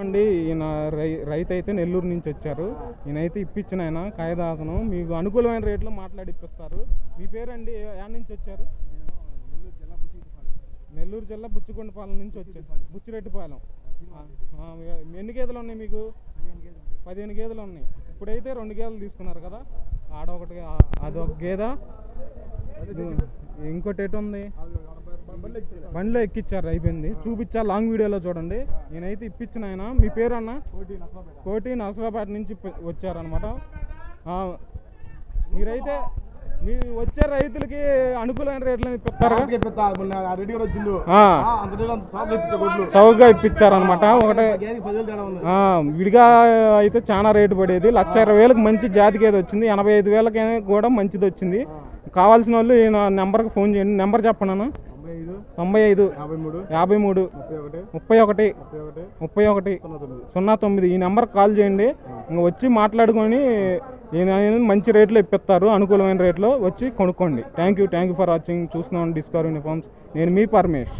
అండి ఈయన రై రైతు అయితే నెల్లూరు నుంచి వచ్చారు. ఈయనైతే ఇప్పించిన ఆయన కాయదాకను మీకు అనుకూలమైన రేట్లో మాట్లాడి ఇప్పిస్తారు మీ పేరండి? యాడ్ నుంచి వచ్చారు? నెల్లూరు జిల్లా బుచ్చికొండపాలెం నుంచి వచ్చారు. బుచ్చిరెడ్డిపాలెం. ఎన్ని గేదెలు ఉన్నాయి మీకు? పదిహేను గేదెలు ఉన్నాయి. ఇప్పుడైతే రెండు గేదెలు తీసుకున్నారు కదా. ఆడొకటి ఒకటి అదొక గేదె. ఇంకోటి ఎటు ఉంది. బండిలో ఎక్కిచ్చారు అయిపోయింది. చూపించా లాంగ్ వీడియోలో చూడండి. నేనైతే ఇప్పించిన ఆయన. మీ పేరు అన్న కోటి నరసరాబాద్ నుంచి వచ్చారనమాట మీరైతే మీ వచ్చే రైతులకి అనుకూలమైన రేట్లు ఇప్పిస్తారా చౌకగా ఇప్పించారనమాట ఒకటే విడిగా అయితే చాలా రేటు పడేది. లక్ష ఇరవై వేలకు మంచి జాతికి ఏది వచ్చింది. ఎనభై ఐదు వేలకి కూడా మంచిది వచ్చింది. కావాల్సిన వాళ్ళు ఈ నా నెంబర్కి ఫోన్ చేయండి. నెంబర్ చెప్పను అన్న? తొంభై ఐదు యాభై మూడు ముప్పై ఒకటి ముప్పై ఒకటి సున్నా తొమ్మిది. ఈ నెంబర్కి కాల్ చేయండి. ఇంక వచ్చి మాట్లాడుకొని మంచి రేట్లో ఇప్పిస్తారు అనుకూలమైన రేట్లో వచ్చి కొనుక్కోండి. Thank you thank you for watching చూస్తున్నాం డిస్కవర్ యూనిఫామ్స్ నేను మీ పరమేష్.